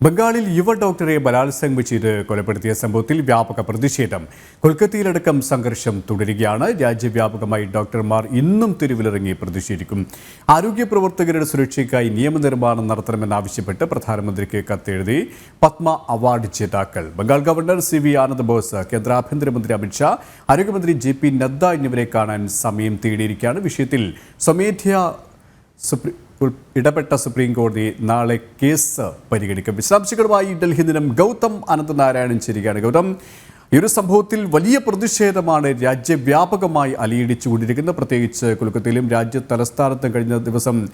ബംഗാളിൽ യുവ ഡോക്ടറെ ബലാത്സംഗം ചെയ്ത് കൊലപ്പെടുത്തിയ സംഭവത്തിൽ വ്യാപക പ്രതിഷേധം. കൊൽക്കത്തയിലടക്കം സംഘർഷം തുടരുകയാണ്. രാജ്യവ്യാപകമായി ഡോക്ടർമാർ ഇന്നും തെരുവിലിറങ്ങി പ്രതിഷേധിക്കും. ആരോഗ്യ പ്രവർത്തകരുടെ സുരക്ഷയ്ക്കായി നിയമനിർമ്മാണം നടത്തണമെന്നാവശ്യപ്പെട്ട് പ്രധാനമന്ത്രിക്ക് കത്തെഴുതി. പത്മ അവാർഡ് ജേതാക്കൾ. Bengal governor C V Anand Bose കേന്ദ്ര ആഭ്യന്തരമന്ത്രി അമിത്ഷാ ആരോഗ്യമന്ത്രി ജെ പി നദ്ദ എന്നിവരെ കാണാൻ സമയം തേടിയിരിക്കുകയാണ്. വിഷയത്തിൽ സ്വമേധ്യ സുപ്രീം ഇടപെട്ട സുപ്രീം കോടതി നാളെ കേസ് പരിഗണിക്കും. വിശദാംശങ്ങളുമായി ഡൽഹി ദിനം ഗൗതം അനന്തനാരായണൻ ചേരുകയാണ്. ഗൗതം ഈ ഒരു സംഭവത്തിൽ വലിയ പ്രതിഷേധമാണ് രാജ്യവ്യാപകമായി അലയിടിച്ചുകൊണ്ടിരിക്കുന്നത്. പ്രത്യേകിച്ച് കൊൽക്കത്തയിലും രാജ്യ തലസ്ഥാനത്തും കഴിഞ്ഞ ദിവസം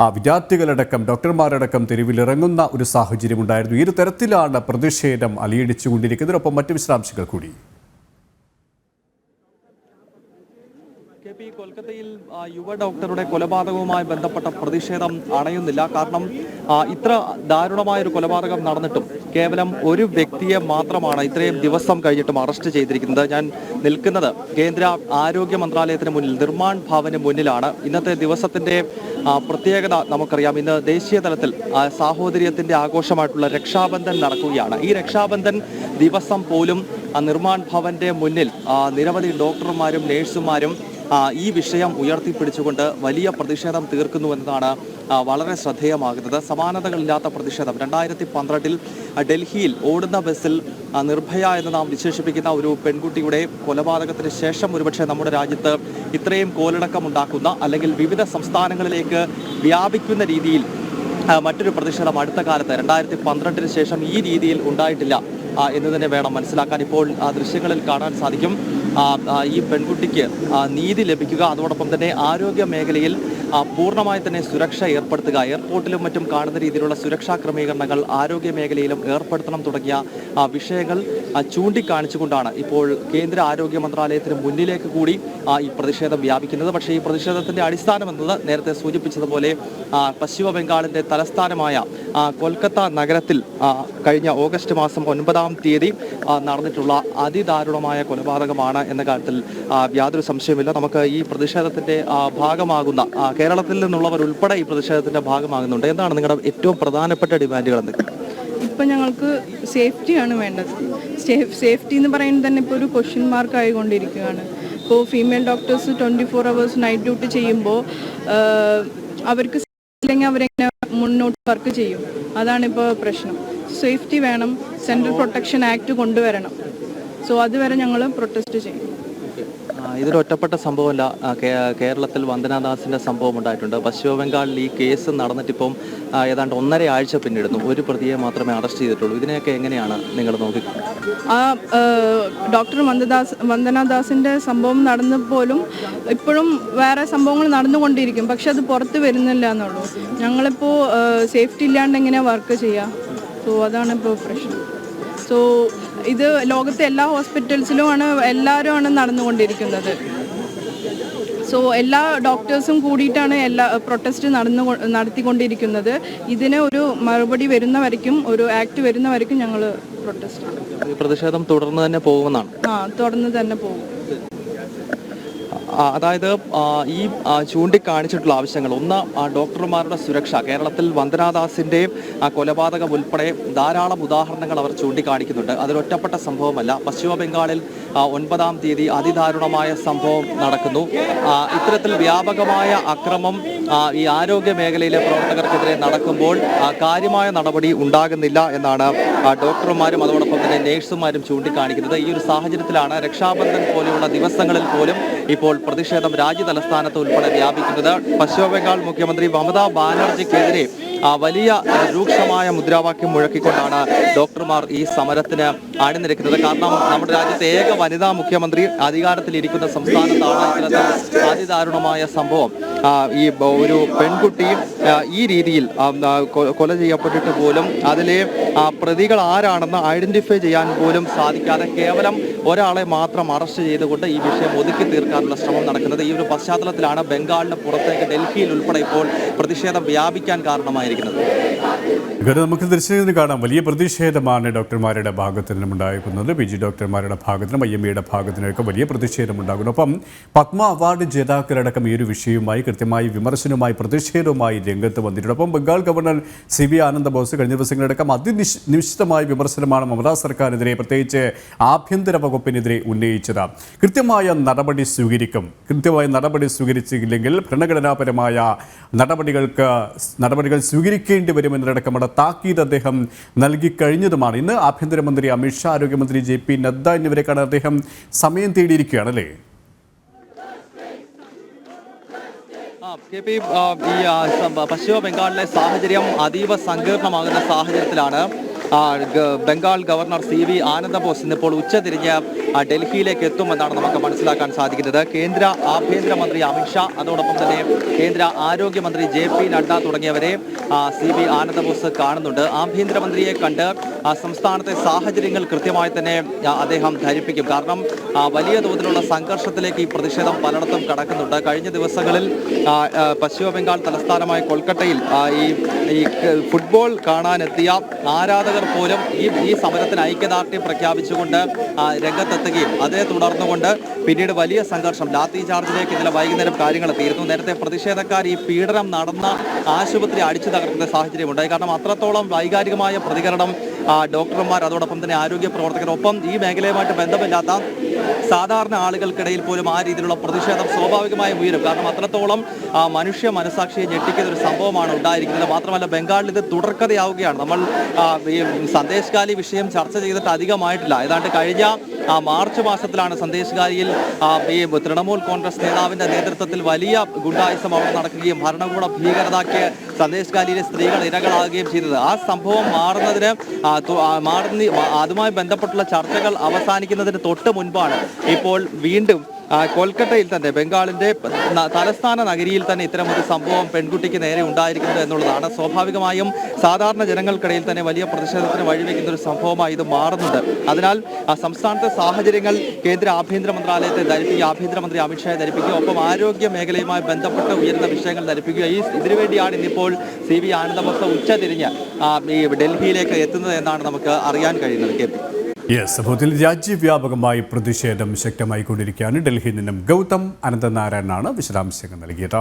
ആ, വിദ്യാർത്ഥികളടക്കം ഡോക്ടർമാരടക്കം തെരുവിലിറങ്ങുന്ന ഒരു സാഹചര്യമുണ്ടായിരുന്നു. ഈ ഒരു തരത്തിലാണ് പ്രതിഷേധം അലയിടിച്ചുകൊണ്ടിരിക്കുന്നത്. ഒപ്പം മറ്റു വിശദാംശങ്ങൾ കൂടി. പി കൊൽക്കത്തയിൽ യുവ ഡോക്ടറുടെ കൊലപാതകവുമായി ബന്ധപ്പെട്ട പ്രതിഷേധം അണയുന്നില്ല. കാരണം ഇത്ര ദാരുണമായ ഒരു കൊലപാതകം നടന്നിട്ടും കേവലം ഒരു വ്യക്തിയെ മാത്രമാണ് ഇത്രയും ദിവസം കഴിഞ്ഞിട്ടും അറസ്റ്റ് ചെയ്തിരിക്കുന്നത്. ഞാൻ നിൽക്കുന്നത് കേന്ദ്ര ആരോഗ്യ മന്ത്രാലയത്തിന് മുന്നിൽ നിർമ്മാൺ ഭവന് മുന്നിലാണ്. ഇന്നത്തെ ദിവസത്തിന്റെ പ്രത്യേകത നമുക്കറിയാം. ഇന്ന് ദേശീയ തലത്തിൽ സാഹോദര്യത്തിന്റെ ആഘോഷമായിട്ടുള്ള രക്ഷാബന്ധൻ നടക്കുകയാണ്. ഈ രക്ഷാബന്ധൻ ദിവസം പോലും നിർമ്മാൺ ഭവന്റെ മുന്നിൽ നിരവധി ഡോക്ടർമാരും നേഴ്സുമാരും ഈ വിഷയം ഉയർത്തിപ്പിടിച്ചുകൊണ്ട് വലിയ പ്രതിഷേധം തീർക്കുന്നു എന്നതാണ് വളരെ ശ്രദ്ധേയമാകുന്നത്. സമാനതകളില്ലാത്ത പ്രതിഷേധം. രണ്ടായിരത്തി പന്ത്രണ്ടിൽ ഡൽഹിയിൽ ഓടുന്ന ബസ്സിൽ നിർഭയ എന്ന് നാം വിശേഷിപ്പിക്കുന്ന ഒരു പെൺകുട്ടിയുടെ കൊലപാതകത്തിന് ശേഷം ഒരുപക്ഷെ നമ്മുടെ രാജ്യത്ത് ഇത്രയും കോലടക്കമുണ്ടാക്കുന്ന അല്ലെങ്കിൽ വിവിധ സംസ്ഥാനങ്ങളിലേക്ക് വ്യാപിക്കുന്ന രീതിയിൽ മറ്റൊരു പ്രതിഷേധം അടുത്ത കാലത്ത് രണ്ടായിരത്തി പന്ത്രണ്ടിന് ശേഷം ഈ രീതിയിൽ ഉണ്ടായിട്ടില്ല എന്ന് തന്നെ വേണം മനസ്സിലാക്കാൻ ഇപ്പോൾ ആ ദൃശ്യങ്ങളിൽ കാണാൻ സാധിക്കും. ഈ പെൺകുട്ടിക്ക് നീതി ലഭിക്കുക. അതോടൊപ്പം തന്നെ ആരോഗ്യ മേഖലയിൽ പൂർണമായി തന്നെ സുരക്ഷ ഏർപ്പെടുത്തുക. എയർപോർട്ടിലും മറ്റും കാണുന്ന രീതിയിലുള്ള സുരക്ഷാ ക്രമീകരണങ്ങൾ ആരോഗ്യ മേഖലയിലും ഏർപ്പെടുത്തണം തുടങ്ങിയ വിഷയങ്ങൾ ചൂണ്ടിക്കാണിച്ചുകൊണ്ടാണ് ഇപ്പോൾ കേന്ദ്ര ആരോഗ്യ മന്ത്രാലയത്തിന് മുന്നിലേക്ക് കൂടി ഈ പ്രതിഷേധം വ്യാപിക്കുന്നത്. പക്ഷേ ഈ പ്രതിഷേധത്തിന്റെ അടിസ്ഥാനം എന്നത് നേരത്തെ സൂചിപ്പിച്ചതുപോലെ പശ്ചിമ ബംഗാളിന്റെ തലസ്ഥാനമായ കൊൽക്കത്ത നഗരത്തിൽ കഴിഞ്ഞ ഓഗസ്റ്റ് മാസം ഒൻപതാം തീയതി നടന്നിട്ടുള്ള അതിദാരുണമായ കൊലപാതകമാണ് എന്ന കാര്യത്തിൽ യാതൊരു സംശയമില്ല നമുക്ക് ഈ പ്രതിഷേധത്തിന്റെ ഭാഗമാകുന്ന കേരളത്തിൽ നിന്നുള്ളവർ ഉൾപ്പെടെ ഈ പ്രതിഷേധത്തിന്റെ ഭാഗമാകുന്നുണ്ട്. എന്താണ് നിങ്ങളുടെ ഏറ്റവും പ്രധാനപ്പെട്ട ഡിമാൻഡുകൾ എന്തൊക്കെ? ഇപ്പം ഞങ്ങൾക്ക് സേഫ്റ്റിയാണ് വേണ്ടത്. സേഫ്റ്റി എന്ന് പറയുന്നത് തന്നെ ഇപ്പോൾ ഒരു ക്വസ്റ്റ്യൻ മാർക്ക് ആയിക്കൊണ്ടിരിക്കുകയാണ്. ഇപ്പോൾ female doctors twenty four hours night duty ചെയ്യുമ്പോൾ അവർക്ക് ഇല്ലെങ്കിൽ അവരെങ്ങനെ മുന്നോട്ട് വർക്ക് ചെയ്യും? അതാണിപ്പോൾ പ്രശ്നം. സേഫ്റ്റി വേണം. സെൻട്രൽ പ്രൊട്ടക്ഷൻ ആക്ട് കൊണ്ടുവരണം. സോ അതുവരെ ഞങ്ങൾ പ്രൊട്ടസ്റ്റ് ചെയ്യും. ഇതൊരു ഒറ്റപ്പെട്ട സംഭവമല്ല. കേരളത്തിൽ വന്ദനാദാസിന്റെ സംഭവം ഉണ്ടായിട്ടുണ്ട്. പശ്ചിമ ബംഗാളിൽ ഈ കേസ് നടന്നിട്ടിപ്പം ഏതാണ്ട് ഒന്നര ആഴ്ച പിന്നിടുന്നു. ഒരു പ്രതിയെ മാത്രമേ അറസ്റ്റ് ചെയ്തിട്ടുള്ളൂ. ഇതിനെയൊക്കെ എങ്ങനെയാണ് നിങ്ങൾ നോക്കി? ആ ഡോക്ടർ വന്ദദാസ് വന്ദനാദാസിന്റെ സംഭവം നടന്നപ്പോലും ഇപ്പോഴും വേറെ സംഭവങ്ങൾ നടന്നുകൊണ്ടിരിക്കും. പക്ഷെ അത് പുറത്ത് വരുന്നില്ല എന്നുള്ളൂ. ഞങ്ങളിപ്പോൾ സേഫ്റ്റി ഇല്ലാണ്ട് എങ്ങനെയാണ് വർക്ക് ചെയ്യുക സോ അതാണ് ഇപ്പോൾ പ്രശ്നം. സോ ഇത് ലോകത്തെ എല്ലാ ഹോസ്പിറ്റൽസിലും ആണ് എല്ലാവരും ആണ് നടന്നുകൊണ്ടിരിക്കുന്നത്. സോ എല്ലാ ഡോക്ടേഴ്സും കൂടിയിട്ടാണ് എല്ലാ പ്രൊട്ടസ്റ്റ് നടന്നു നടത്തിക്കൊണ്ടിരിക്കുന്നത്. ഇതിന് ഒരു മറുപടി വരുന്ന വരയ്ക്കും ഒരു ആക്ട് വരുന്ന വരയ്ക്കും ഞങ്ങൾ പ്രൊട്ടസ്റ്റ് പ്രതിഷേധം തുടർന്ന് തന്നെ പോകുമെന്നാണ്. ആ തുടർന്ന് തന്നെ പോകും. അതായത് ഈ ചൂണ്ടിക്കാണിച്ചിട്ടുള്ള ആവശ്യങ്ങൾ. ഒന്ന് ഡോക്ടർമാരുടെ സുരക്ഷ. കേരളത്തിൽ വന്ദനാദാസിന്റെയും കൊലപാതകം ഉൾപ്പെടെ ധാരാളം ഉദാഹരണങ്ങൾ അവർ ചൂണ്ടിക്കാണിക്കുന്നുണ്ട്. അതൊരൊറ്റപ്പെട്ട സംഭവമല്ല. പശ്ചിമ ബംഗാളിൽ ഒൻപതാം തീയതി അതിദാരുണമായ സംഭവം നടക്കുന്നു. ഇത്തരത്തിൽ വ്യാപകമായ അക്രമം ഈ ആരോഗ്യ മേഖലയിലെ പ്രവർത്തകർക്കെതിരെ നടക്കുമ്പോൾ കാര്യമായ നടപടി ഉണ്ടാകുന്നില്ല എന്നാണ് ഡോക്ടർമാരും അതോടൊപ്പം തന്നെ നേഴ്സുമാരും ചൂണ്ടിക്കാണിക്കുന്നത്. ഈ ഒരു സാഹചര്യത്തിലാണ് രക്ഷാബന്ധൻ പോലെയുള്ള ദിവസങ്ങളിൽ പോലും ഇപ്പോൾ പ്രതിഷേധം രാജ്യ തലസ്ഥാനത്ത് ഉൾപ്പെടെ വ്യാപിക്കുന്നത്. പശ്ചിമ ബംഗാൾ മുഖ്യമന്ത്രി മമതാ ബാനർജിക്കെതിരെ വലിയ രൂക്ഷമായ മുദ്രാവാക്യം മുഴക്കിക്കൊണ്ടാണ് ഡോക്ടർമാർ ഈ സമരത്തിന് അണിനിരക്കുന്നത്. കാരണം നമ്മുടെ രാജ്യത്തെ ഏക വനിതാ മുഖ്യമന്ത്രി അധികാരത്തിലിരിക്കുന്ന സംസ്ഥാനത്താണ് ഇത്തരത്തിൽ അതിദാരുണമായ സംഭവം. ഈ ഒരു പെൺകുട്ടി ഈ രീതിയിൽ കൊല ചെയ്യപ്പെട്ടിട്ട് പോലും അതിലെ പ്രതികൾ ആരാണെന്ന് ഐഡന്റിഫൈ ചെയ്യാൻ പോലും സാധിക്കാതെ കേവലം ഒരാളെ മാത്രം അറസ്റ്റ് ചെയ്തുകൊണ്ട് ഈ വിഷയം ഒതുക്കി തീർക്കാനുള്ള ശ്രമം നടക്കുന്നത്. ഈ ഒരു പശ്ചാത്തലത്തിലാണ് ബംഗാളിന് പുറത്തേക്ക് ഡൽഹിയിൽ ഉൾപ്പെടെ ഇപ്പോൾ പ്രതിഷേധം വ്യാപിക്കാൻ കാരണമായിരിക്കുന്നത്. ഇവിടെ നമുക്ക് ദൃശ്യത്തിൽ കാണാം വലിയ പ്രതിഷേധമാണ് ഡോക്ടർമാരുടെ ഭാഗത്തു നിന്നും ഉണ്ടായിരിക്കുന്നത്. പി ജി ഡോക്ടർമാരുടെ ഭാഗത്തിനും ഐ എം എയുടെ ഭാഗത്തിനൊക്കെ വലിയ പ്രതിഷേധം ഉണ്ടാകുന്നു. ഒപ്പം പത്മ അവാർഡ് ജേതാക്കളടക്കം ഈ ഒരു വിഷയവുമായി കൃത്യമായി വിമർശനവുമായി പ്രതിഷേധവുമായി രംഗത്ത് വന്നിട്ടുണ്ട്. ഒപ്പം Bengal governor C V Ananda Bose കഴിഞ്ഞ ദിവസങ്ങളടക്കം അതിനിശ് നിശ്ചിതമായ വിമർശനമാണ് മമതാ സർക്കാരിനെതിരെ പ്രത്യേകിച്ച് ആഭ്യന്തര വകുപ്പിനെതിരെ ഉന്നയിച്ചത്. കൃത്യമായ നടപടി സ്വീകരിക്കും. കൃത്യമായ നടപടി സ്വീകരിച്ചില്ലെങ്കിൽ ഭരണഘടനാപരമായ നടപടികൾക്ക് നടപടികൾ സ്വീകരിക്കേണ്ടി വരുമെന്നതടക്കമുള്ള താക്കീത് അദ്ദേഹം നൽകിക്കഴിഞ്ഞതുമാണ് ഇന്ന് ആഭ്യന്തരമന്ത്രി അമിത്ഷാ ആരോഗ്യമന്ത്രി ജെ പി നദ്ദ എന്നിവരെ കാണാൻ അദ്ദേഹം സമയം തേടിയിരിക്കുകയാണ് അല്ലേ? കെ പി ഈ പശ്ചിമ ബംഗാളിലെ സാഹചര്യം അതീവ സങ്കീർണമാകുന്ന സാഹചര്യത്തിലാണ്. Bengal governor C V Anand Bose ഇന്നിപ്പോൾ ഉച്ചതിരിഞ്ഞ് ഡൽഹിയിലേക്ക് എത്തുമെന്നാണ് നമുക്ക് മനസ്സിലാക്കാൻ സാധിക്കുന്നത്. കേന്ദ്ര ആഭ്യന്തരമന്ത്രി അമിത്ഷാ അതോടൊപ്പം തന്നെ കേന്ദ്ര ആരോഗ്യമന്ത്രി ജെ പി നഡ്ഡ തുടങ്ങിയവരെ സി ബി ആനന്ദബോസ് കാണുന്നുണ്ട്. ആഭ്യന്തരമന്ത്രിയെ കണ്ട് സംസ്ഥാനത്തെ സാഹചര്യങ്ങൾ കൃത്യമായി തന്നെ അദ്ദേഹം ധരിപ്പിക്കും. കാരണം വലിയ തോതിലുള്ള സംഘർഷത്തിലേക്ക് ഈ പ്രതിഷേധം പലയിടത്തും കടക്കുന്നുണ്ട്. കഴിഞ്ഞ ദിവസങ്ങളിൽ പശ്ചിമ ബംഗാൾ തലസ്ഥാനമായ കൊൽക്കട്ടയിൽ ഈ ഈ ഫുട്ബോൾ കാണാനെത്തിയ ആരാധകർ പോലും ഈ ഈ സമരത്തിന് ഐക്യദാർഢ്യം പ്രഖ്യാപിച്ചുകൊണ്ട് ആ, രംഗത്തെത്തുകയും അതേ തുടർന്നുകൊണ്ട് പിന്നീട് വലിയ സംഘർഷം. ലാത്തി ചാർജിലേക്ക് ഇന്നലെ വൈകുന്നേരം കാര്യങ്ങൾ തീർന്നു. നേരത്തെ പ്രതിഷേധക്കാർ ഈ പീഡനം നടന്ന ആശുപത്രി അടിച്ചു തകർക്കുന്ന സാഹചര്യമുണ്ടായി. കാരണം അത്രത്തോളം വൈകാരികമായ പ്രതികരണം ഡോക്ടർമാർ അതോടൊപ്പം തന്നെ ആരോഗ്യ പ്രവർത്തകർ ഒപ്പം ഈ മേഖലയുമായിട്ട് ബന്ധമില്ലാത്ത സാധാരണ ആളുകൾക്കിടയിൽ പോലും ആ രീതിയിലുള്ള പ്രതിഷേധം സ്വാഭാവികമായും ഉയരും. കാരണം അത്രത്തോളം മനുഷ്യ മനസാക്ഷിയെ ഞെട്ടിക്കുന്ന ഒരു സംഭവമാണ് ഉണ്ടായിരിക്കുന്നത്. മാത്രമല്ല ബംഗാളിൽ ഇത് തുടർക്കഥയാവുകയാണ്. നമ്മൾ ഈ വിഷയം ചർച്ച ചെയ്തിട്ട് അധികമായിട്ടില്ല. ഏതാണ്ട് കഴിഞ്ഞ മാർച്ച് മാസത്തിലാണ് സന്ദേശകാലിയിൽ ഈ തൃണമൂൽ കോൺഗ്രസ് നേതാവിന്റെ നേതൃത്വത്തിൽ വലിയ ഗുണ്ടായുസം അവിടെ നടക്കുകയും ഭരണകൂട ഭീകരതയ്ക്ക് സന്ദേശകാലിയിലെ സ്ത്രീകൾ ഇരകളാകുകയും ചെയ്തത്. ആ സംഭവം മാറുന്നതിന് മാറുന്ന അതുമായി ബന്ധപ്പെട്ടുള്ള ചർച്ചകൾ അവസാനിക്കുന്നതിന് തൊട്ട് മുൻപാണ്. ഇപ്പോൾ വീണ്ടും കൊൽക്കത്തയിൽ തന്നെ ബംഗാളിന്റെ തലസ്ഥാന നഗരിയിൽ തന്നെ ഇത്തരം ഒരു സംഭവം പെൺകുട്ടിക്ക് നേരെ ഉണ്ടായിരിക്കുന്നത് എന്നുള്ളതാണ്. സ്വാഭാവികമായും സാധാരണ ജനങ്ങൾക്കിടയിൽ തന്നെ വലിയ പ്രതിഷേധത്തിന് വഴിവെക്കുന്ന ഒരു സംഭവമായി ഇത് മാറുന്നുണ്ട്. അതിനാൽ സംസ്ഥാനത്തെ സാഹചര്യങ്ങൾ കേന്ദ്ര ആഭ്യന്തര മന്ത്രാലയത്തെ ധരിപ്പിക്കുക ആഭ്യന്തരമന്ത്രി അമിത്ഷായെ ധരിപ്പിക്കുക ഒപ്പം ആരോഗ്യ മേഖലയുമായി ബന്ധപ്പെട്ട് ഉയർന്ന വിഷയങ്ങൾ ധരിപ്പിക്കുക ഈ ഇതിനുവേണ്ടിയാണ് ഇന്നിപ്പോൾ സി വി ആനന്ദമസ്ത ഉച്ച തിരിഞ്ഞ് ഈ ഡൽഹിയിലേക്ക് എത്തുന്നത് എന്നാണ് നമുക്ക് അറിയാൻ കഴിയുന്നത്. കെ യെസ് സംഭവത്തിൽ രാജ്യവ്യാപകമായി പ്രതിഷേധം ശക്തമായി കൊണ്ടിരിക്കുകയാണ് ഡൽഹിയിൽ നിന്നും ഗൗതം അനന്തനാരായണനാണ് വിശദാംശങ്ങൾ നൽകിയത്.